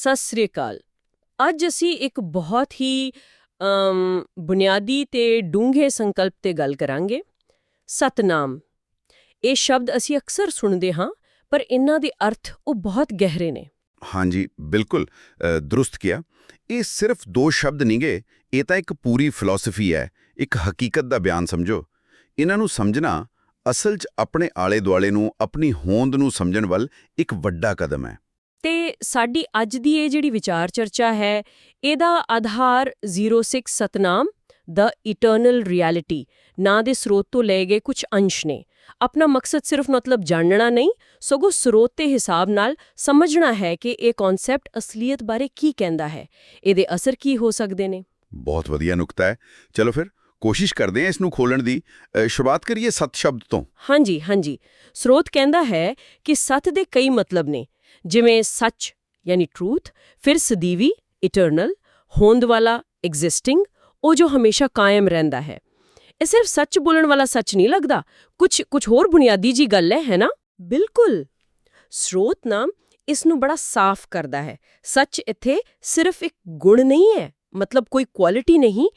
ਸਤਿ ਸ੍ਰੀ ਅਕਾਲ। ਅੱਜ ਅਸੀਂ ਇੱਕ ਬਹੁਤ ਹੀ ਬੁਨਿਆਦੀ ਤੇ ਡੂੰਘੇ ਸੰਕਲਪ ਤੇ ਗੱਲ ਕਰਾਂਗੇ। ਸਤਨਾਮ। ਇਹ ਸ਼ਬਦ ਅਸੀਂ ਅਕਸਰ ਸੁਣਦੇ ਹਾਂ, ਪਰ ਇਹਨਾਂ ਦੇ ਅਰਥ ਉਹ ਬਹੁਤ ਗਹਿਰੇ ਨੇ। ਹਾਂਜੀ, ਬਿਲਕੁਲ ਦਰੁਸਤ ਕਿਹਾ। ਇਹ ਸਿਰਫ ਦੋ ਸ਼ਬਦ ਨਹੀਂਗੇ ਇਹ ਤਾਂ ਇੱਕ ਪੂਰੀ ਫਿਲਾਸਫੀ ਹੈ, ਇੱਕ ਹਕੀਕਤ ਦਾ ਬਿਆਨ ਸਮਝੋ। ਇਹਨਾਂ ਨੂੰ ਸਮਝਣਾ ਅਸਲ 'ਚ ਆਪਣੇ ਆਲੇ-ਦੁਆਲੇ ਨੂੰ, ਆਪਣੀ ਹੋਂਦ ਨੂੰ ਸਮਝਣ ਵੱਲ ਇੱਕ ਵੱਡਾ ਕਦਮ ਹੈ। ਤੇ ਸਾਡੀ ਅੱਜ ਦੀ ਇਹ ਜਿਹੜੀ ਵਿਚਾਰ ਚਰਚਾ ਹੈ ਇਹਦਾ ਆਧਾਰ 06 ਸਤਨਾਮ ਦਾ ਇਟਰਨਲ ਰਿਐਲਿਟੀ ਨਾਂ ਦੇ ਸਰੋਤ ਤੋਂ ਲਏ ਗਏ ਕੁਝ ਅੰਸ਼ ਨੇ। ਆਪਣਾ ਮਕਸਦ ਸਿਰਫ ਮਤਲਬ ਜਾਣਨਾ ਨਹੀਂ ਸਗੋਂ ਸਰੋਤ ਦੇ ਹਿਸਾਬ ਨਾਲ ਸਮਝਣਾ ਹੈ ਕਿ ਇਹ ਕਨਸੈਪਟ ਅਸਲੀਅਤ ਬਾਰੇ ਕੀ ਕਹਿੰਦਾ ਹੈ ਇਹਦੇ ਅਸਰ ਕੀ ਹੋ ਸਕਦੇ ਨੇ। ਬਹੁਤ ਵਧੀਆ ਨੁਕਤਾ ਹੈ। ਚਲੋ ਫਿਰ ਕੋਸ਼ਿਸ਼ ਕਰਦੇ ਹਾਂ ਇਸ ਨੂੰ ਖੋਲਣ ਦੀ। ਸ਼ੁਰੂਆਤ ਕਰੀਏ ਸਤ ਸ਼ਬਦ ਤੋਂ। ਹਾਂਜੀ ਹਾਂਜੀ। ਸਰੋਤ ਕਹਿੰਦਾ ਹੈ ਕਿ ਸੱਤ ਦੇ ਕਈ ਮਤਲਬ ਨੇ। ਜਿਵੇਂ ਸੱਚ, ਯਾਨੀ ਟਰੂਥ ਫਿਰ ਸਦੀਵੀ ਇਟਰਨਲ ਹੋਂਦ ਵਾਲਾ ਐਗਜ਼ਿਸਟਿੰਗ ਉਹ ਜੋ ਹਮੇਸ਼ਾ ਕਾਇਮ ਰਹਿੰਦਾ ਹੈ। ਇਹ ਸਿਰਫ ਸੱਚ ਬੋਲਣ ਵਾਲਾ ਸੱਚ ਨਹੀਂ ਲੱਗਦਾ ਕੁਝ ਕੁਝ ਹੋਰ ਬੁਨਿਆਦੀ ਜੀ ਗੱਲ ਹੈ ਹੈ ਨਾ? ਬਿਲਕੁਲ। ਸਰੋਤ ਨਾਮ ਇਸ ਨੂੰ ਬੜਾ ਸਾਫ਼ ਕਰਦਾ ਹੈ। ਸੱਚ ਇੱਥੇ ਸਿਰਫ ਇੱਕ ਗੁਣ ਨਹੀਂ ਹੈ, ਮਤਲਬ ਕੋਈ ਕੁਆਲਿਟੀ ਨਹੀਂ,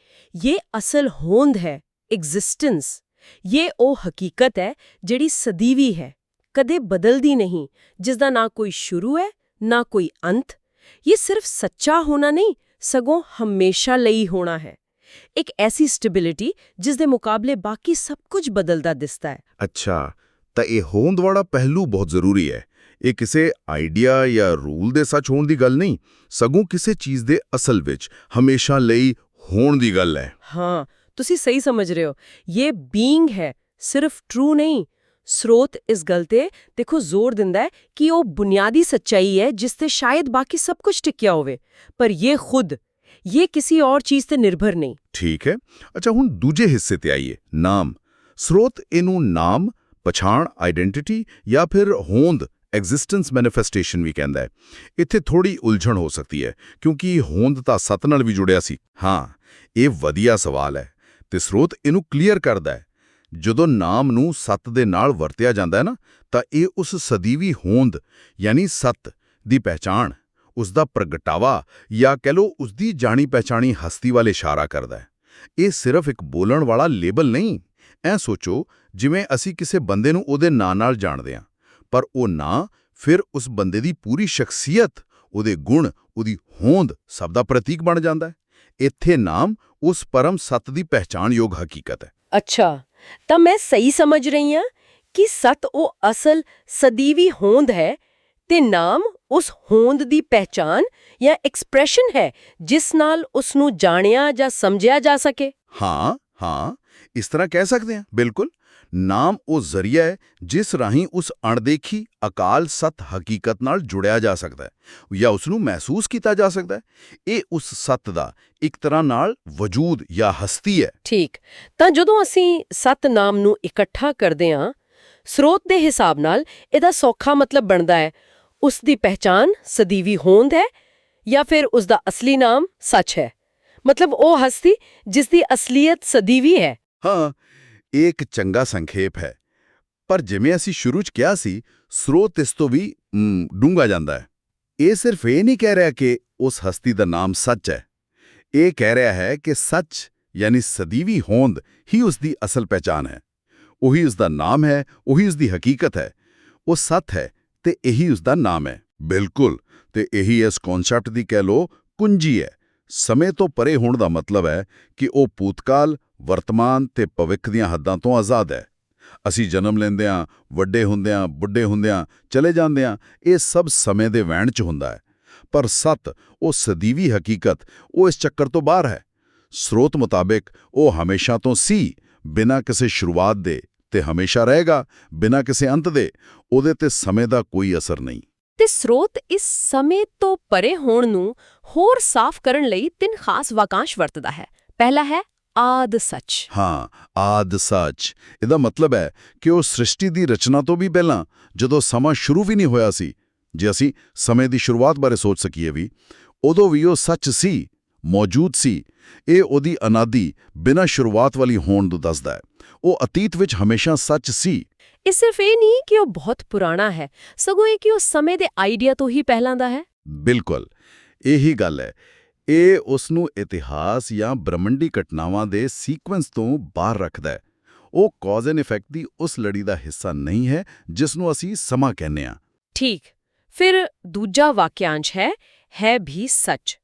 ਇਹ ਅਸਲ ਹੋਂਦ ਹੈ ਐਗਜ਼ਿਸਟੈਂਸ ਇਹ ਉਹ ਹਕੀਕਤ ਹੈ ਜਿਹੜੀ ਸਦੀਵੀ ਹੈ। ਕਦੇ ਬਦਲਦੀ ਨਹੀਂ ਜਿਸ ਦਾ ਨਾ ਕੋਈ ਸ਼ੁਰੂ ਹੈ ਨਾ ਕੋਈ ਅੰਤ। ਇਹ ਸਿਰਫ ਸੱਚਾ ਹੋਣਾ ਨਹੀਂ ਸਗੋਂ ਹਮੇਸ਼ਾ ਲਈ ਹੋਣਾ ਹੈ। ਇੱਕ ਐਸੀ ਸਟੈਬਿਲਿਟੀ ਜਿਸ ਦੇ ਮੁਕਾਬਲੇ ਬਾਕੀ ਸਭ ਕੁਝ ਬਦਲਦਾ ਦਿਸਦਾ ਹੈ। ਅੱਛਾ ਤਾਂ ਇਹ ਹੋਂਦ ਵਾਲਾ ਪਹਿਲੂ ਬਹੁਤ ਜ਼ਰੂਰੀ ਹੈ। ਇਹ ਕਿਸੇ ਆਈਡੀਆ ਜਾਂ ਰੂਲ ਦੇ ਸੱਚ ਹੋਣ ਦੀ ਗੱਲ ਨਹੀਂ ਸਗੋਂ ਕਿਸੇ ਚੀਜ਼ ਦੇ ਅਸਲ ਵਿੱਚ ਹਮੇਸ਼ਾ ਲਈ ਹੋਣ ਦੀ ਗੱਲ ਹੈ। ਹਾਂ ਤੁਸੀਂ ਸਹੀ ਸਮਝ ਰਹੇ ਹੋ। ਇਹ ਬੀਇੰਗ ਹੈ ਸਿਰਫ ਟਰੂ ਨਹੀਂ ਸਰੋਤ ਇਸ ਗੱਲ ਤੇ ਦੇਖੋ ਜ਼ੋਰ ਦਿੰਦਾ ਹੈ ਕਿ ਉਹ ਬੁਨਿਆਦੀ ਸੱਚਾਈ ਹੈ ਜਿਸ ਤੇ ਸ਼ਾਇਦ ਬਾਕੀ ਸਭ ਕੁਝ ਟਿਕਿਆ ਹੋਵੇ ਪਰ ਇਹ ਖੁਦ ਇਹ ਕਿਸੇ ਔਰ ਚੀਜ਼ ਤੇ ਨਿਰਭਰ ਨਹੀਂ ਠੀਕ ਹੈ ਅੱਛਾ ਹੁਣ ਦੂਜੇ ਹਿੱਸੇ ਤੇ ਆਈਏ ਨਾਮ ਸਰੋਤ ਇਹਨੂੰ ਨਾਮ ਪਛਾਣ ਆਇਡੈਂਟੀਟੀ ਜਾਂ ਫਿਰ ਹੋਂਦ ਐਗਜ਼ਿਸਟੈਂਸ ਮੈਨੀਫੈਸਟੇਸ਼ਨ ਵੀ ਕਹਿੰਦਾ ਹੈ ਇੱਥੇ ਥੋੜੀ ਉਲਝਣ ਹੋ ਸਕਦੀ ਹੈ ਕਿਉਂਕਿ ਹੋਂਦ ਤਾਂ ਸਤ ਨਾਲ ਵੀ ਜੁੜਿਆ ਸੀ ਹਾਂ ਇਹ ਵਧੀਆ ਸਵਾਲ ਹੈ ਤੇ ਸਰੋਤ ਇਹਨੂੰ ਕਲੀਅਰ ਕਰਦਾ ਹੈ ਜਦੋਂ ਨਾਮ ਨੂੰ ਸਤ ਦੇ ਨਾਲ ਵਰਤਿਆ ਜਾਂਦਾ ਹੈ ਨਾ, ਤਾਂ ਇਹ ਉਸ ਸਦੀਵੀ ਹੋਂਦ, ਯਾਨੀ ਸਤ, ਦੀ ਪਹਿਚਾਣ ਉਸ ਦਾ ਪ੍ਰਗਟਾਵਾ ਜਾਂ ਕਹਿ ਲਓ ਉਸ ਦੀ ਜਾਣੀ ਪਹਿਚਾਣੀ ਹਸਤੀ ਵੱਲ ਇਸ਼ਾਰਾ ਕਰਦਾ ਹੈ। ਇਹ ਸਿਰਫ ਇੱਕ ਬੋਲਣ ਵਾਲਾ ਲੇਬਲ ਨਹੀਂ, ਐ ਸੋਚੋ ਜਿਵੇਂ ਅਸੀਂ ਕਿਸੇ ਬੰਦੇ ਨੂੰ ਉਹਦੇ ਨਾਂ ਨਾਲ ਜਾਣਦੇ ਹਾਂ, ਪਰ ਉਹ ਨਾਂ ਫਿਰ ਉਸ ਬੰਦੇ ਦੀ ਪੂਰੀ ਸ਼ਖਸੀਅਤ, ਉਹਦੇ ਗੁਣ, ਉਹਦੀ ਹੋਂਦ ਸਭ ਦਾ ਪ੍ਰਤੀਕ ਬਣ ਜਾਂਦਾ ਹੈ। ਇੱਥੇ ਨਾਮ ਉਸ ਪਰਮ ਸੱਤ ਦੀ ਪਹਿਚਾਣਯੋਗ ਹਕੀਕਤ ਹੈ। ਅੱਛਾ ਤਾਂ ਮੈਂ ਸਹੀ ਸਮਝ ਰਹੀ ਹਾਂ ਕਿ ਸਤ ਉਹ ਅਸਲ ਸਦੀਵੀ ਹੋਂਦ ਹੈ ਤੇ ਨਾਮ ਉਸ ਹੋਂਦ ਦੀ ਪਹਿਚਾਨ ਜਾਂ ਐਕਸਪ੍ਰੈਸ਼ਨ ਹੈ ਜਿਸ ਨਾਲ ਉਸ ਨੂੰ ਜਾਣਿਆ ਜਾਂ ਸਮਝਿਆ ਜਾ ਸਕੇ। ਹਾਂ ਹਾਂ, ਇਸ ਤਰ੍ਹਾਂ ਕਹਿ ਸਕਦੇ ਹਾਂ, ਬਿਲਕੁਲ। ਨਾਮ ਉਹ ਜ਼ਰੀਆ ਹੈ ਜਿਸ ਰਾਹੀਂ ਉਸ ਅਣਦੇਖੀ ਅਕਾਲ ਸਤ ਹਕੀਕਤ ਨਾਲ ਜੁੜਿਆ ਜਾ ਸਕਦਾ ਹੈ ਜਾਂ ਉਸ ਨੂੰ ਮਹਿਸੂਸ ਕੀਤਾ ਜਾ ਸਕਦਾ ਹੈ। ਇਹ ਉਸ ਸਤ ਦਾ ਇੱਕ ਤਰ੍ਹਾਂ ਨਾਲ ਵਜੂਦ ਜਾਂ ਹਸਤੀ ਹੈ। ਠੀਕ। ਤਾਂ ਜਦੋਂ ਅਸੀਂ ਸਤ ਨਾਮ ਨੂੰ ਇਕੱਠਾ ਕਰਦੇ ਹਾਂ ਸਰੋਤ ਦੇ ਹਿਸਾਬ ਨਾਲ ਇਹਦਾ ਸੌਖਾ ਮਤਲਬ ਬਣਦਾ ਹੈ ਉਸ ਦੀ ਪਹਿਚਾਨ ਸਦੀਵੀ ਹੋਂਦ ਹੈ ਜਾਂ ਫਿਰ ਉਸ ਦਾ ਅਸਲੀ ਨਾਮ ਸੱਚ ਹੈ। ਮਤਲਬ ਉਹ ਹਸਤੀ ਜਿਸ ਦੀ ਅਸਲੀਅਤ ਸਦੀਵੀ ਹੈ। ਹਾਂ ਇਹ ਇੱਕ ਚੰਗਾ ਸੰਖੇਪ ਹੈ। ਪਰ ਜਿਵੇਂ ਅਸੀਂ ਸ਼ੁਰੂ 'ਚ ਕਿਹਾ ਸੀ ਸਰੋਤ ਇਸ ਤੋਂ ਵੀ ਮ, ਡੂੰਘਾ ਜਾਂਦਾ ਹੈ। ਇਹ ਸਿਰਫ ਇਹ ਨਹੀਂ ਕਹਿ ਰਿਹਾ ਕਿ ਉਸ ਹਸਤੀ ਦਾ ਨਾਮ ਸੱਚ ਹੈ। ਇਹ ਕਹਿ ਰਿਹਾ ਹੈ ਕਿ ਸੱਚ ਯਾਨੀ ਸਦੀਵੀ ਹੋਂਦ ਹੀ ਉਸ ਦੀ ਅਸਲ ਪਹਿਚਾਨ ਹੈ। ਉਹੀ ਉਸ ਦਾ ਨਾਮ ਹੈ ਉਹੀ ਉਸ ਦੀ ਹਕੀਕਤ ਹੈ। ਉਹ ਸੱਤ ਹੈ ਤੇ ਇਹੀ ਉਸ ਦਾ ਨਾਮ ਹੈ। ਬਿਲਕੁਲ ਤੇ ਇਹੀ ਇਸ ਕਨਸੈਪਟ ਦੀ ਕਹਿ ਲੋ ਕੁੰਜੀ ਹੈ। ਸਮੇਂ ਤੋਂ ਪਰੇ ਹੋਣ ਦਾ ਮਤਲਬ ਹੈ ਕਿ ਉਹ ਭੂਤਕਾਲ ਵਰਤਮਾਨ ਤੇ ਭਵਿੱਖ ਦੀਆਂ ਹੱਦਾਂ ਤੋਂ ਆਜ਼ਾਦ ਹੈ। ਅਸੀਂ ਜਨਮ ਲੈਂਦੇ ਹਾਂ, ਵੱਡੇ ਹੁੰਦਿਆਂ ਬੁੱਢੇ ਹੁੰਦਿਆਂ ਚਲੇ ਜਾਂਦੇ ਹਾਂ, ਇਹ ਸਭ ਸਮੇਂ ਦੇ ਵਹਿਣ 'ਚ ਹੁੰਦਾ ਹੈ। ਪਰ ਸਤ, ਉਹ ਸਦੀਵੀ ਹਕੀਕਤ, ਉਹ ਇਸ ਚੱਕਰ ਤੋਂ ਬਾਹਰ ਹੈ। ਸਰੋਤ ਮੁਤਾਬਿਕ ਉਹ ਹਮੇਸ਼ਾ ਤੋਂ ਸੀ, ਬਿਨਾਂ ਕਿਸੇ ਸ਼ੁਰੂਆਤ ਦੇ ਤੇ ਹਮੇਸ਼ਾ ਰਹੇਗਾ, ਬਿਨਾਂ ਕਿਸੇ ਅੰਤ ਦੇ, ਉਹਦੇ ਤੇ ਸਮੇਂ ਦਾ ਕੋਈ ਅਸਰ ਨਹੀਂ। ਤੇ ਸਰੋਤ ਇਸ ਸਮੇਂ ਤੋਂ ਪਰੇ ਹੋਣ ਨੂੰ ਹੋਰ ਸਾਫ਼ ਕਰਨ ਲਈ ਤਿੰਨ ਖਾਸ ਵਾਕਾਂਸ਼ ਵਰਤਦਾ ਹੈ। ਪਹਿਲਾ ਹੈ ਆਦ ਸੱਚ। ਹਾਂ ਆਦ ਸੱਚ। ਇਹਦਾ ਮਤਲਬ ਹੈ ਕਿ ਉਹ ਸ੍ਰਿਸ਼ਟੀ ਦੀ ਰਚਨਾ ਤੋਂ ਵੀ ਪਹਿਲਾਂ ਜਦੋਂ ਸਮਾਂ ਸ਼ੁਰੂ ਵੀ ਨਹੀਂ ਹੋਇਆ ਸੀ ਜੇ ਅਸੀਂ ਸਮੇਂ ਦੀ ਸ਼ੁਰੂਆਤ ਬਾਰੇ ਸੋਚ ਸਕੀਏ ਵੀ ਉਦੋਂ ਵੀ ਉਹ ਸੱਚ ਸੀ ਮੌਜੂਦ ਸੀ। ਇਹ ਉਹਦੀ ਅਨਾਦੀ ਬਿਨਾਂ ਸ਼ੁਰੂਆਤ ਵਾਲੀ ਹੋਣ ਨੂੰ ਦੱਸਦਾ ਹੈ। ਉਹ ਅਤੀਤ ਵਿੱਚ ਹਮੇਸ਼ਾ ਸੱਚ ਸੀ। ਇਹ ਸਿਰਫ ਇਹ ਨਹੀਂ ਕਿ ਉਹ ਬਹੁਤ ਪੁਰਾਣਾ ਹੈ ਸਗੋਂ ਇਹ ਕਿ ਉਹ ਸਮੇਂ ਦੇ ਆਈਡੀਆ ਤੋਂ ਹੀ ਪਹਿਲਾਂ ਦਾ ਹੈ। ਬਿਲਕੁਲ। ਇਹੀ ਗੱਲ ਹੈ ਇਹ ਉਸ ਨੂੰ ਇਤਿਹਾਸ ਜਾਂ ਬ੍ਰਹਮੰਡੀ ਘਟਨਾਵਾਂ ਦੇ ਸੀਕੁਐਂਸ ਤੋਂ ਬਾਹਰ ਰੱਖਦਾ ਹੈ। ਉਹ ਕਾਜ਼ ਐਂਡ ਇਫੈਕਟ ਦੀ ਉਸ ਲੜੀ ਦਾ ਹਿੱਸਾ ਨਹੀਂ ਹੈ ਜਿਸ ਨੂੰ ਅਸੀਂ ਸਮਾਂ ਕਹਿੰਦੇ ਹਾਂ। ਠੀਕ। ਫਿਰ ਦੂਜਾ ਵਾਕਿਆਂਸ਼ ਹੈ ਹੈ ਵੀ ਸੱਚ।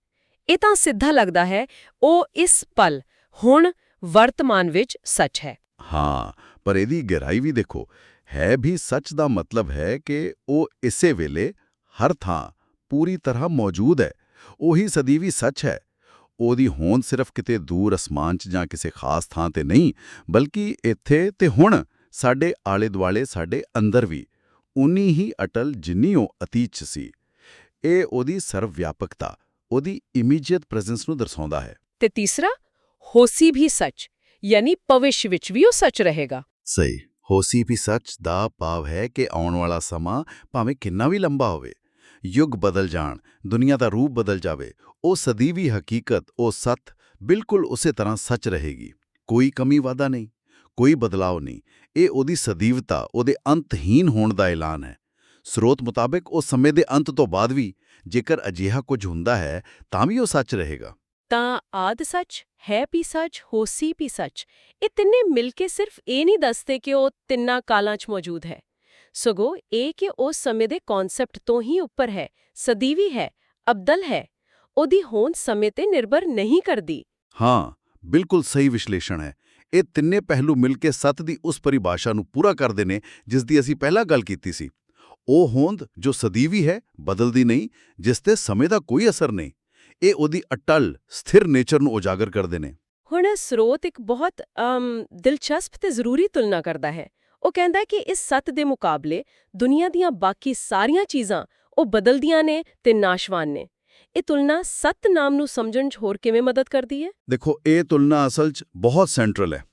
ਇਹ ਤਾਂ ਸਿੱਧਾ ਲੱਗਦਾ ਹੈ ਉਹ ਇਸ ਪਲ ਹੁਣ ਵਰਤਮਾਨ ਵਿੱਚ ਸੱਚ ਹੈ। ਹਾਂ ਪਰ ਇਹਦੀ ਗਹਿਰਾਈ ਵੀ ਦੇਖੋ। ਹੈ ਵੀ ਸੱਚ ਦਾ ਮਤਲਬ ਹੈ ਕਿ ਉਹ ਇਸੇ ਵੇਲੇ ਹਰ ਥਾਂ ਪੂਰੀ ਤਰ੍ਹਾਂ ਮੌਜੂਦ ਹੈ। ਉਹੀ ਸਦੀਵੀ ਸੱਚ ਹੈ। ਉਹਦੀ ਹੋਂਦ ਸਿਰਫ ਕਿਤੇ ਦੂਰ ਅਸਮਾਨ 'ਚ ਜਾਂ ਕਿਸੇ ਖਾਸ ਥਾਂ ਤੇ ਨਹੀਂ ਬਲਕਿ ਇੱਥੇ ਤੇ ਹੁਣ ਸਾਡੇ ਆਲੇ-ਦੁਆਲੇ ਸਾਡੇ ਅੰਦਰ ਵੀ। ਉਨੀ ਹੀ ਅਟਲ ਜਿੰਨੀ ਉਹ ਅਤੀਤ 'ਚ ਸੀ। ਇਹ ਉਹਦੀ ਸਰਵ ਵਿਆਪਕਤਾ ਉਹਦੀ ਇਮੀਡੀਏਟ ਪ੍ਰੈਜ਼ੈਂਸ ਨੂੰ ਦਰਸਾਉਂਦਾ ਹੈ। ਤੇ ਤੀਸਰਾ ਹੋਸੀ ਵੀ ਸੱਚ ਯਾਨੀ ਭਵਿੱਖ ਵਿੱਚ ਵੀ ਉਹ ਸੱਚ ਰਹੇਗਾ। ਸਹੀ ਹੋਸੀ ਵੀ ਸੱਚ ਦਾ ਭਾਵ ਹੈ ਕਿ ਆਉਣ ਵਾਲਾ ਸਮਾਂ ਭਾਵੇਂ ਕਿੰਨਾ ਵੀ ਲੰਬਾ ਹੋਵੇ। ਯੁੱਗ ਬਦਲ ਜਾਣ, ਦੁਨੀਆ ਦਾ ਰੂਪ ਬਦਲ ਜਾਵੇ, ਉਹ ਸਦੀਵੀ ਹਕੀਕਤ, ਉਹ ਸੱਤ, ਬਿਲਕੁਲ ਉਸੇ ਤਰ੍ਹਾਂ ਸੱਚ ਰਹੇਗੀ। ਕੋਈ ਕਮੀ ਵਾਧਾ ਨਹੀਂ, ਕੋਈ ਬਦਲਾਅ ਨਹੀਂ, ਇਹ ਉਹਦੀ ਸਦੀਵਤਾ, ਉਹਦੇ ਅੰਤਹੀਨ ਹੋਣ ਦਾ ਐਲਾਨ ਹੈ। ਸਰੋਤ ਮੁਤਾਬਕ ਉਹ ਸਮੇਂ ਦੇ ਅੰਤ ਤੋਂ ਬਾਅਦ ਵੀ ਜੇਕਰ ਅਜਿਹਾ ਕੁਝ ਹੁੰਦਾ ਹੈ, ਤਾਂ ਵੀ ਉਹ ਸੱਚ ਰਹੇਗਾ। ਤਾਂ ਆਦ ਸੱਚ, ਹੈ ਵੀ ਸੱਚ ਹੋਸੀ ਵੀ ਸੱਚ, ਇਹ ਤਿੰਨੇ ਮਿਲ ਕੇ ਸਿਰਫ ਇਹ ਨਹੀਂ ਦੱਸਦੇ ਕਿ ਉਹ ਤਿੰਨਾਂ ਕਾਲਾਂ 'ਚ ਮੌਜੂਦ ਹੈ। ਸਗੋਂ ਇਹ ਕਿ ਉਸ ਸਮੇਂ ਦੇ ਕਨਸੈਪਟ ਤੋਂ ਹੀ ਉੱਪਰ ਹੈ ਸਦੀਵੀ ਹੈ ਅਬਦਲ ਹੈ ਉਹਦੀ ਹੋਂਦ ਸਮੇਂ ਤੇ ਨਿਰਭਰ ਨਹੀਂ ਕਰਦੀ। ਹਾਂ ਬਿਲਕੁਲ ਸਹੀ ਵਿਸ਼ਲੇਸ਼ਣ ਹੈ। ਇਹ ਤਿੰਨੇ ਪਹਿਲੂ ਮਿਲ ਕੇ ਸੱਤ ਦੀ ਉਸ ਪਰਿਭਾਸ਼ਾ ਨੂੰ ਪੂਰਾ ਕਰਦੇ ਨੇ ਜਿਸ ਦੀ ਅਸੀਂ ਪਹਿਲਾਂ ਗੱਲ ਕੀਤੀ ਸੀ। ਉਹ ਹੋਂਦ ਜੋ ਸਦੀਵੀ ਹੈ ਬਦਲਦੀ ਨਹੀਂ ਜਿਸ ਤੇ ਸਮੇਂ ਦਾ ਕੋਈ ਅਸਰ ਨਹੀਂ। ਇਹ ਉਹਦੀ ਅਟਲ ਸਥਿਰ ਨੇਚਰ ਨੂੰ ਉਜਾਗਰ ਕਰਦੇ ਨੇ। ਹੁਣ ਸਰੋਤ ਇੱਕ ਬਹੁਤ ਦਿਲਚਸਪ ਤੇ ਜ਼ਰੂਰੀ ਤੁਲਨਾ ਕਰਦਾ ਹੈ। ਉਹ ਕਹਿੰਦਾ ਕਿ ਇਸ ਸੱਤ ਦੇ ਮੁਕਾਬਲੇ ਦੁਨੀਆ ਦੀਆਂ ਬਾਕੀ ਸਾਰੀਆਂ ਚੀਜ਼ਾਂ ਉਹ ਬਦਲਦੀਆਂ ਨੇ ਤੇ ਨਾਸ਼ਵਾਨ ਨੇ। ਇਹ ਤੁਲਨਾ ਸੱਤ ਨਾਮ ਨੂੰ ਸਮਝਣ 'ਚ ਹੋਰ ਕਿਵੇਂ ਮਦਦ ਕਰਦੀ ਹੈ? ਦੇਖੋ, ਇਹ ਤੁਲਨਾ ਅਸਲ 'ਚ ਬਹੁਤ ਸੈਂਟਰਲ ਹੈ।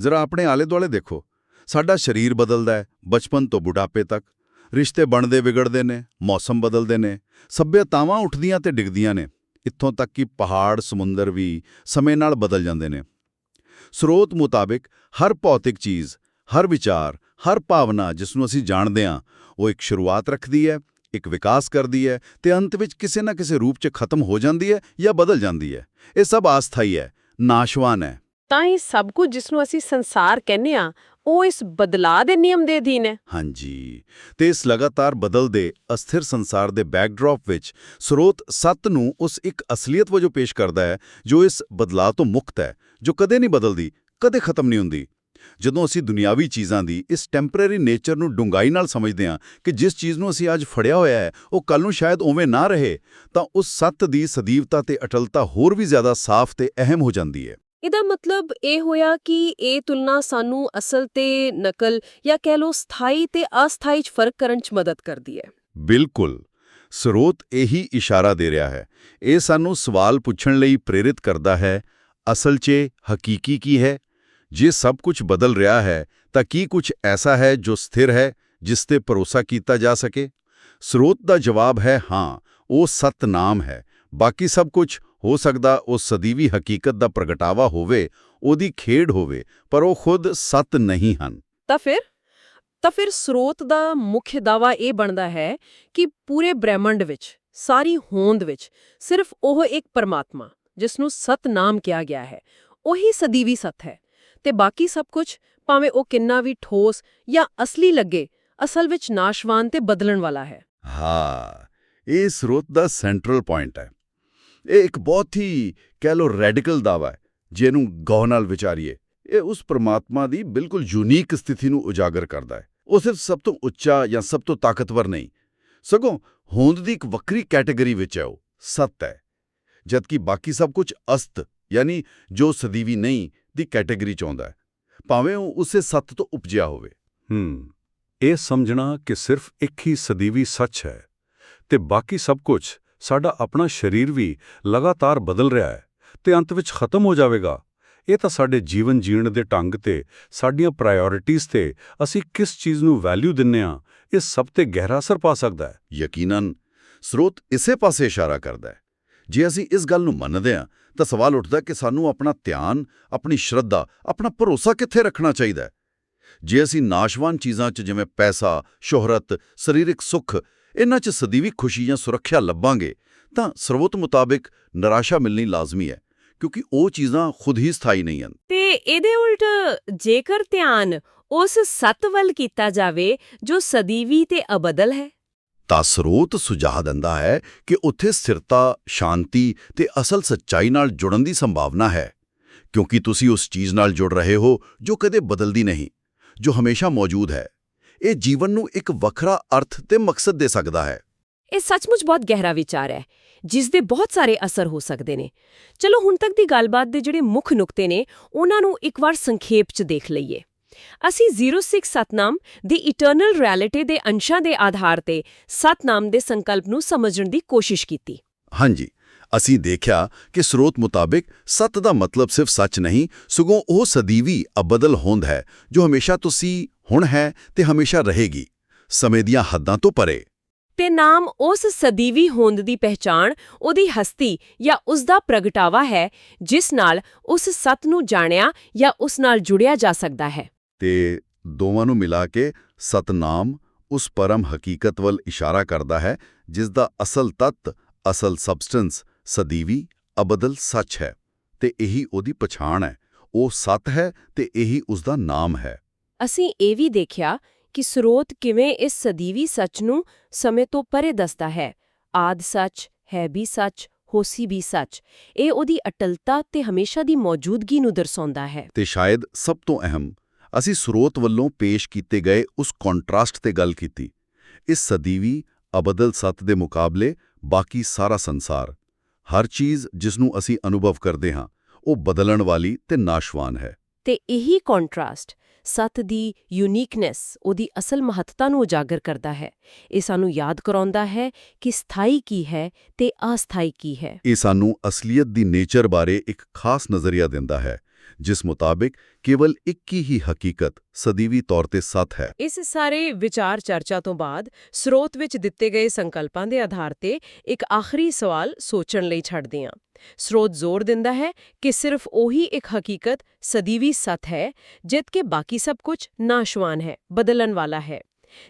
ਜ਼ਰਾ ਆਪਣੇ ਆਲੇ-ਦੁਆਲੇ ਦੇਖੋ। ਸਾਡਾ ਸਰੀਰ ਬਦਲਦਾ ਹੈ, ਬਚਪਨ ਤੋਂ ਬੁਢਾਪੇ ਤੱਕ। ਰਿਸ਼ਤੇ ਬਣਦੇ ਵਿਗੜਦੇ ਨੇ, ਮੌਸਮ ਬਦਲਦੇ ਨੇ, ਸੱਭਿਅਤਾਵਾਂ ਉੱਠਦੀਆਂ ਤੇ ਡਿੱਗਦੀਆਂ ਨੇ। ਇੱਥੋਂ ਤੱਕ ਕਿ ਪਹਾੜ, ਸਮੁੰਦਰ ਵੀ ਸਮੇਂ ਨਾਲ ਬਦਲ ਜਾਂਦੇ ਨੇ। ਸਰੋਤ ਮੁਤਾਬਿਕ ਹਰ ਭੌਤਿਕ ਚੀਜ਼ ਹਰ ਵਿਚਾਰ ਹਰ ਭਾਵਨਾ ਜਿਸ ਨੂੰ ਅਸੀਂ ਜਾਣਦੇ ਹਾਂ ਉਹ ਇੱਕ ਸ਼ੁਰੂਆਤ ਰੱਖਦੀ ਹੈ ਇੱਕ ਵਿਕਾਸ ਕਰਦੀ ਹੈ ਤੇ ਅੰਤ ਵਿੱਚ ਕਿਸੇ ਨਾ ਕਿਸੇ ਰੂਪ 'ਚ ਖਤਮ ਹੋ ਜਾਂਦੀ ਹੈ ਜਾਂ ਬਦਲ ਜਾਂਦੀ ਹੈ। ਇਹ ਸਭ ਆਸਥਾਈ ਹੈ ਨਾਸ਼ਵਾਨ ਹੈ। ਤਾਂ ਇਹ ਸਭ ਕੁਝ ਜਿਸ ਨੂੰ ਅਸੀਂ ਸੰਸਾਰ ਕਹਿੰਦੇ ਆ ਉਹ ਇਸ ਬਦਲਾਅ ਦੇ ਨਿਯਮ ਦੇ ਅਧੀਨ ਹੈ। ਹਾਂਜੀ ਤੇ ਇਸ ਲਗਾਤਾਰ ਬਦਲਦੇ ਅਸਥਿਰ ਸੰਸਾਰ ਦੇ ਬੈਕਡ੍ਰੌਪ ਵਿੱਚ ਸਰੋਤ ਸੱਤ ਨੂੰ ਉਸ ਇੱਕ ਅਸਲੀਅਤ ਵਜੋਂ ਪੇਸ਼ ਕਰਦਾ ਹੈ ਜੋ ਇਸ ਬਦਲਾਅ ਤੋਂ ਮੁਕਤ ਹੈ ਜੋ ਕਦੇ ਨਹੀਂ ਬਦਲਦੀ ਕਦੇ ਖਤਮ ਨਹੀਂ ਹੁੰਦੀ। ਜਦੋਂ ਅਸੀਂ ਦੁਨਿਆਵੀ ਚੀਜ਼ਾਂ ਦੀ ਇਸ ਟੈਂਪਰੇਰੀ ਨੇਚਰ ਨੂੰ ਡੂੰਘਾਈ ਨਾਲ ਸਮਝਦੇ ਹਾਂ ਕਿ ਜਿਸ ਚੀਜ਼ ਨੂੰ ਅਸੀਂ ਅੱਜ ਫੜਿਆ ਹੋਇਆ ਹੈ ਉਹ ਕੱਲ ਨੂੰ ਸ਼ਾਇਦ ਉਵੇਂ ਨਾ ਰਹੇ ਤਾਂ ਉਸ ਸੱਤ ਦੀ ਸਦੀਵਤਾ ਤੇ ਅਟਲਤਾ ਹੋਰ ਵੀ ਜ਼ਿਆਦਾ ਸਾਫ਼ ਤੇ ਅਹਿਮ ਹੋ ਜਾਂਦੀ ਹੈ। ਇਹਦਾ ਮਤਲਬ ਇਹ ਹੋਇਆ ਕਿ ਇਹ ਤੁਲਨਾ ਸਾਨੂੰ ਅਸਲ ਤੇ ਨਕਲ ਜਾਂ ਕਹਿ ਲਓ ਸਥਾਈ ਤੇ ਅਸਥਾਈ 'ਚ ਫ਼ਰਕ ਕਰਨ 'ਚ ਮਦਦ ਕਰਦੀ ਹੈ। ਬਿਲਕੁਲ। ਸਰੋਤ ਇਹੀ ਇਸ਼ਾਰਾ ਦੇ ਰਿਹਾ ਹੈ। ਇਹ ਸਾਨੂੰ ਸਵਾਲ ਪੁੱਛਣ ਲਈ ਪ੍ਰੇਰਿਤ ਕਰਦਾ ਹੈ ਅਸਲ 'ਚ ਹਕੀਕੀ ਕੀ ਹੈ? ਜੇ ਸਭ ਕੁਝ ਬਦਲ ਰਿਹਾ ਹੈ, ਤਾਂ ਕੀ ਕੁਝ ਐਸਾ ਹੈ ਜੋ ਸਥਿਰ ਹੈ, ਜਿਸ ਤੇ ਭਰੋਸਾ ਕੀਤਾ ਜਾ ਸਕੇ? ਸਰੋਤ ਦਾ ਜਵਾਬ ਹੈ ਹਾਂ, ਉਹ ਸਤਨਾਮ ਹੈ। ਬਾਕੀ ਸਭ ਕੁਝ ਹੋ ਸਕਦਾ ਉਹ ਸਦੀਵੀ ਹਕੀਕਤ ਦਾ ਪ੍ਰਗਟਾਵਾ ਹੋਵੇ, ਉਹਦੀ ਖੇਡ ਹੋਵੇ, ਪਰ ਉਹ ਖੁਦ ਸਤ ਨਹੀਂ ਹਨ। ਤਾਂ ਫਿਰ? ਤਾਂ ਫਿਰ ਸਰੋਤ ਦਾ ਮੁੱਖ ਦਾਵਾ ਇਹ ਬਣਦਾ ਹੈ ਕਿ ਪੂਰੇ ਬ੍ਰਹਿਮੰਡ ਵਿੱਚ, ਸਾਰੀ ਹੋਂਦ ਵਿੱਚ, ਸਿਰਫ ਉਹ ਇੱਕ ਪਰਮਾਤਮਾ, ਜਿਸ ਨੂੰ ਸਤਨਾਮ ਕਿਹਾ ਗਿਆ ਹੈ, ਉਹੀ ਸਦੀਵੀ ਸਤ ਹੈ। ਤੇ ਬਾਕੀ ਸਭ ਕੁਝ ਭਾਵੇਂ ਉਹ ਕਿੰਨਾ ਵੀ ਠੋਸ ਜਾਂ ਅਸਲੀ ਲੱਗੇ, ਅਸਲ ਵਿੱਚ ਨਾਸ਼ਵਾਨ ਤੇ ਬਦਲਣ ਵਾਲਾ ਹੈ। ਹਾਂ, ਇਹ ਸਰੋਤ ਦਾ ਸੈਂਟਰਲ ਪੁਆਇੰਟ ਹੈ। ਇਹ ਇੱਕ ਬਹੁਤ ਹੀ ਕਹਿ ਲੋ ਰੈਡੀਕਲ ਦਾਵਾ ਹੈ, ਜਿਹਨੂੰ ਗੌਰ ਨਾਲ ਵਿਚਾਰੀਏ। ਇਹ ਉਸ ਪ੍ਰਮਾਤਮਾ ਦੀ ਬਿਲਕੁਲ ਯੂਨੀਕ ਸਥਿਤੀ ਨੂੰ ਉਜਾਗਰ ਕਰਦਾ ਹੈ। ਉਹ ਸਿਰਫ ਸਭ ਤੋਂ ਉੱਚਾ ਜਾਂ ਸਭ ਤੋਂ ਤਾਕਤਵਰ ਨਹੀਂ, ਸਗੋਂ ਹੋਂਦ ਦੀ ਇੱਕ ਵੱਖਰੀ ਕੈਟਾਗਰੀ ਵਿੱਚ ਹੈ ਉਹ, ਸੱਤ ਹੈ। ਜਦਕਿ ਬਾਕੀ ਸਭ ਕੁਝ ਅਸਤ, ਯਾਨੀ ਜੋ ਸਦੀਵੀ ਨਹੀਂ ਦੀ ਕੈਟਾਗਰੀ ਚ ਆਉਂਦਾ ਹੈ। ਭਾਵੇਂ ਉਹ ਉਸੇ ਸੱਤ ਤੋਂ ਉਪਜਿਆ ਹੋਵੇ। ਹੂੰ ਇਹ ਸਮਝਣਾ ਕਿ ਸਿਰਫ ਇੱਕ ਹੀ ਸਦੀਵੀ ਸੱਚ ਹੈ ਤੇ ਬਾਕੀ ਸਭ ਕੁਝ ਸਾਡਾ ਆਪਣਾ ਸਰੀਰ ਵੀ ਲਗਾਤਾਰ ਬਦਲ ਰਿਹਾ ਹੈ ਤੇ ਅੰਤ ਵਿੱਚ ਖਤਮ ਹੋ ਜਾਵੇਗਾ। ਇਹ ਤਾਂ ਸਾਡੇ ਜੀਵਨ ਜੀਣ ਦੇ ਢੰਗ ਤੇ ਸਾਡੀਆਂ ਪ੍ਰਾਇੋਰਟੀਜ਼ ਤੇ ਅਸੀਂ ਕਿਸ ਚੀਜ਼ ਨੂੰ ਵੈਲਿਊ ਦਿੰਨੇ ਆ ਇਹ ਸਭ ਤੇ ਗਹਿਰਾ ਅਸਰ ਪਾ ਸਕਦਾ ਹੈ। ਯਕੀਨਨ ਸਰੋਤ ਇਸੇ ਪਾਸੇ ਇਸ਼ਾਰਾ ਕਰਦਾ ਹੈ। ਜੇ ਅਸੀਂ ਇਸ ਗੱਲ ਨੂੰ ਮੰਨਦੇ ਹਾਂ ਤਾਂ ਸਵਾਲ ਉੱਠਦਾ ਕਿ ਸਾਨੂੰ ਆਪਣਾ ਧਿਆਨ, ਆਪਣੀ ਸ਼ਰਧਾ, ਆਪਣਾ ਭਰੋਸਾ ਕਿੱਥੇ ਰੱਖਣਾ ਚਾਹੀਦਾ ਜੇ ਅਸੀਂ ਨਾਸ਼ਵਾਨ ਚੀਜ਼ਾਂ 'ਚ ਜਿਵੇਂ ਪੈਸਾ, ਸ਼ੋਹਰਤ, ਸਰੀਰਕ ਸੁੱਖ, ਇਹਨਾਂ 'ਚ ਸਦੀਵੀ ਖੁਸ਼ੀ ਜਾਂ ਸੁਰੱਖਿਆ ਲੱਭਾਂਗੇ, ਤਾਂ ਸਰਵੋਤ ਮੁਤਾਬਿਕ ਨਿਰਾਸ਼ਾ ਮਿਲਣੀ ਲਾਜ਼ਮੀ ਹੈ, ਕਿਉਂਕਿ ਉਹ ਚੀਜ਼ਾਂ ਖੁਦ ਹੀ ਸਥਾਈ ਨਹੀਂ ਹਨ। ਤੇ ਇਹਦੇ ਉਲਟ ਜੇਕਰ ਧਿਆਨ ਉਸ ਸੱਤ ਵੱਲ ਕੀਤਾ ਜਾਵੇ ਜੋ ਸਦੀਵੀ ਤੇ ਅਬਦਲ ਹੈ? ਤਾਂ ਸਰੋਤ ਸੁਝਾਅ ਦਿੰਦਾ ਹੈ ਕਿ ਉੱਥੇ ਸਥਿਰਤਾ, ਸ਼ਾਂਤੀ ਤੇ ਅਸਲ ਸੱਚਾਈ ਨਾਲ ਜੁੜਨ ਦੀ ਸੰਭਾਵਨਾ ਹੈ। ਕਿਉਂਕਿ ਤੁਸੀਂ ਉਸ ਚੀਜ਼ ਨਾਲ ਜੁੜ ਰਹੇ ਹੋ ਜੋ ਕਦੇ ਬਦਲਦੀ ਨਹੀਂ, ਜੋ ਹਮੇਸ਼ਾ ਮੌਜੂਦ ਹੈ। ਇਹ ਜੀਵਨ ਨੂੰ ਇੱਕ ਵੱਖਰਾ ਅਰਥ ਤੇ ਮਕਸਦ ਦੇ ਸਕਦਾ ਹੈ। ਇਹ ਸੱਚਮੁੱਚ ਬਹੁਤ ਗਹਿਰਾ ਵਿਚਾਰ ਹੈ, ਜਿਸ ਦੇ ਬਹੁਤ ਸਾਰੇ ਅਸਰ ਹੋ ਸਕਦੇ ਨੇ। ਚਲੋ ਹੁਣ ਤੱਕ ਦੀ ਗੱਲਬਾਤ ਦੇ ਜਿਹੜੇ ਮੁੱਖ ਨੁਕਤੇ ਨੇ, ਉਹਨਾਂ ਨੂੰ ਇੱਕ ਵਾਰ ਸੰਖੇਪ 'ਚ ਦੇਖ ਲਈਏ। ਅਸੀਂ 06 ਸਤਨਾਮ ਦੀ ਇਟਰਨਲ ਰਿਐਲਿਟੀ ਦੇ ਅੰਸ਼ਾਂ ਦੇ ਆਧਾਰ ਤੇ ਸਤਨਾਮ ਦੇ ਸੰਕਲਪ ਨੂੰ ਸਮਝਣ ਦੀ ਕੋਸ਼ਿਸ਼ ਕੀਤੀ। ਹਾਂਜੀ ਅਸੀਂ ਦੇਖਿਆ ਕਿ ਸਰੋਤ ਮੁਤਾਬਿਕ ਸੱਤ ਦਾ ਮਤਲਬ ਸਿਰਫ ਸੱਚ ਨਹੀਂ ਸਗੋਂ ਉਹ ਸਦੀਵੀ ਅਬਦਲ ਹੋਂਦ ਹੈ ਜੋ ਹਮੇਸ਼ਾ ਤੁਸੀਂ ਹੁਣ ਹੈ ਤੇ ਹਮੇਸ਼ਾ ਰਹੇਗੀ। ਸਮੇਂ ਦੀਆਂ ਹੱਦਾਂ ਤੋਂ ਪਰੇ। ਤੇ ਨਾਮ ਉਸ ਸਦੀਵੀ ਹੋਂਦ ਦੀ ਪਹਿਚਾਣ ਉਹਦੀ ਹਸਤੀ ਜਾਂ ਉਸ ਦਾ ਪ੍ਰਗਟਾਵਾ ਹੈ ਜਿਸ ਨਾਲ ਉਸ ਸੱਤ ਨੂੰ ਜਾਣਿਆ ਜਾਂ ਉਸ ਨਾਲ ਜੁੜਿਆ ਜਾ ਸਕਦਾ ਹੈ। ਤੇ ਦੋਵਾਂ ਨੂੰ ਮਿਲਾ ਕੇ ਸਤਨਾਮ ਉਸ ਪਰਮ ਹਕੀਕਤ ਵੱਲ ਇਸ਼ਾਰਾ ਕਰਦਾ ਹੈ ਜਿਸ ਦਾ ਅਸਲ ਤੱਤ ਅਸਲ ਸਬਸਟੈਂਸ ਸਦੀਵੀ ਅਬਦਲ ਸੱਚ ਹੈ ਤੇ ਇਹੀ ਉਹਦੀ ਪਛਾਣ ਹੈ। ਉਹ ਸੱਤ ਹੈ ਤੇ ਇਹੀ ਉਸ ਦਾ ਨਾਮ ਹੈ। ਅਸੀਂ ਇਹ ਵੀ ਦੇਖਿਆ ਕਿ ਸਰੋਤ ਕਿਵੇਂ ਇਸ ਸਦੀਵੀ ਸੱਚ ਨੂੰ ਸਮੇਂ ਤੋਂ ਪਰੇ ਦੱਸਦਾ ਹੈ। ਆਦ ਸੱਚ ਹੈ ਵੀ ਸੱਚ ਹੋਸੀ ਵੀ ਸੱਚ ਇਹ ਉਹਦੀ ਅਟਲਤਾ ਤੇ ਹਮੇਸ਼ਾ ਦੀ ਮੌਜੂਦਗੀ ਨੂੰ ਦਰਸਾਉਂਦਾ ਹੈ। ਤੇ ਸ਼ਾਇਦ ਸਭ ਤੋਂ ਅਹਿਮ ਅਸੀਂ ਸਰੋਤ ਵੱਲੋਂ ਪੇਸ਼ ਕੀਤੇ ਗਏ ਉਸ ਕੰਟਰਾਸਟ ਤੇ ਗੱਲ ਕੀਤੀ। ਇਸ ਸਦੀਵੀ ਅਬਦਲ ਸੱਤ ਦੇ ਮੁਕਾਬਲੇ ਬਾਕੀ ਸਾਰਾ ਸੰਸਾਰ ਹਰ ਚੀਜ਼ ਜਿਸ ਨੂੰ ਅਸੀਂ ਅਨੁਭਵ ਕਰਦੇ ਹਾਂ ਉਹ ਬਦਲਣ ਵਾਲੀ ਤੇ ਨਾਸ਼ਵਾਨ ਹੈ। ਤੇ ਇਹੀ ਕੰਟਰਾਸਟ ਸੱਤ ਦੀ ਯੂਨੀਕਨੈਸ ਉਹਦੀ ਅਸਲ ਮਹੱਤਤਾ ਨੂੰ ਉਜਾਗਰ ਕਰਦਾ ਹੈ। ਇਹ ਸਾਨੂੰ ਯਾਦ ਕਰਾਉਂਦਾ ਹੈ ਕਿ ਸਥਾਈ ਕੀ ਹੈ ਤੇ ਅਸਥਾਈ ਕੀ ਹੈ। ਇਹ ਸਾਨੂੰ ਅਸਲੀਅਤ ਦੀ ਨੇਚਰ ਬਾਰੇ ਇੱਕ ਖਾਸ ਨਜ਼ਰੀਆ ਦਿੰਦਾ ਹੈ। ਜਿਸ ਮੁਤਾਬਿਕ ਕੇਵਲ ਇੱਕ ਹੀ ਹਕੀਕਤ ਸਦੀਵੀ ਤੌਰ ਤੇ ਸੱਤ ਹੈ। ਇਸ ਸਾਰੇ ਵਿਚਾਰ ਚਰਚਾ ਤੋਂ ਬਾਅਦ ਸਰੋਤ ਵਿੱਚ ਦਿੱਤੇ ਗਏ ਸੰਕਲਪਾਂ ਦੇ ਆਧਾਰ ਤੇ ਇੱਕ ਆਖਰੀ ਸਵਾਲ ਸੋਚਣ ਲਈ ਛੱਡਦੇ ਹਾਂ। ਸਰੋਤ ਜ਼ੋਰ ਦਿੰਦਾ ਹੈ ਕਿ ਸਿਰਫ ਉਹੀ ਇੱਕ ਹਕੀਕਤ ਸਦੀਵੀ ਸੱਤ ਹੈ ਜਦ ਕਿ ਬਾਕੀ ਸਭ ਕੁਝ ਨਾਸ਼ਵਾਨ ਹੈ, ਬਦਲਣ ਵਾਲਾ ਹੈ।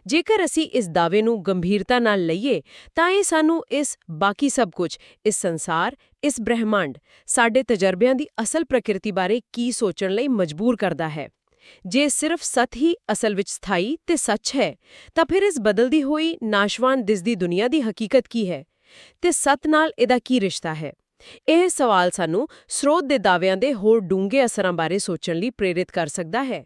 ਜੇਕਰ ਅਸੀਂ ਇਸ ਦਾਅਵੇ ਨੂੰ ਗੰਭੀਰਤਾ ਨਾਲ ਲਈਏ, ਤਾਂ ਇਹ ਸਾਨੂੰ ਇਸ ਬਾਕੀ ਸਭ ਕੁਝ, ਇਸ ਸੰਸਾਰ ਇਸ ਬ੍ਰਹਿਮੰਡ ਸਾਡੇ ਤਜਰਬਿਆਂ ਦੀ ਅਸਲ ਪ੍ਰਕਿਰਤੀ ਬਾਰੇ ਕੀ ਸੋਚਣ ਲਈ ਮਜਬੂਰ ਕਰਦਾ ਹੈ। ਜੇ ਸਿਰਫ ਸਤ ਹੀ ਅਸਲ ਵਿੱਚ ਸਥਾਈ ਤੇ ਸੱਚ ਹੈ, ਤਾਂ ਫਿਰ ਇਸ ਬਦਲਦੀ ਹੋਈ ਨਾਸ਼ਵਾਨ ਦਿਸਦੀ ਦੁਨੀਆ ਦੀ ਹਕੀਕਤ ਕੀ ਹੈ? ਤੇ ਸਤ ਨਾਲ ਇਹਦਾ ਕੀ ਰਿਸ਼ਤਾ ਹੈ? ਇਹ ਸਵਾਲ ਸਾਨੂੰ ਸਰੋਤ ਦੇ ਦਾਅਵਿਆਂ ਦੇ ਹੋਰ ਡੂੰਘੇ ਅਸਰਾਂ ਬਾਰੇ ਸੋਚਣ ਲਈ ਪ੍ਰੇਰਿਤ ਕਰ ਸਕਦਾ ਹੈ।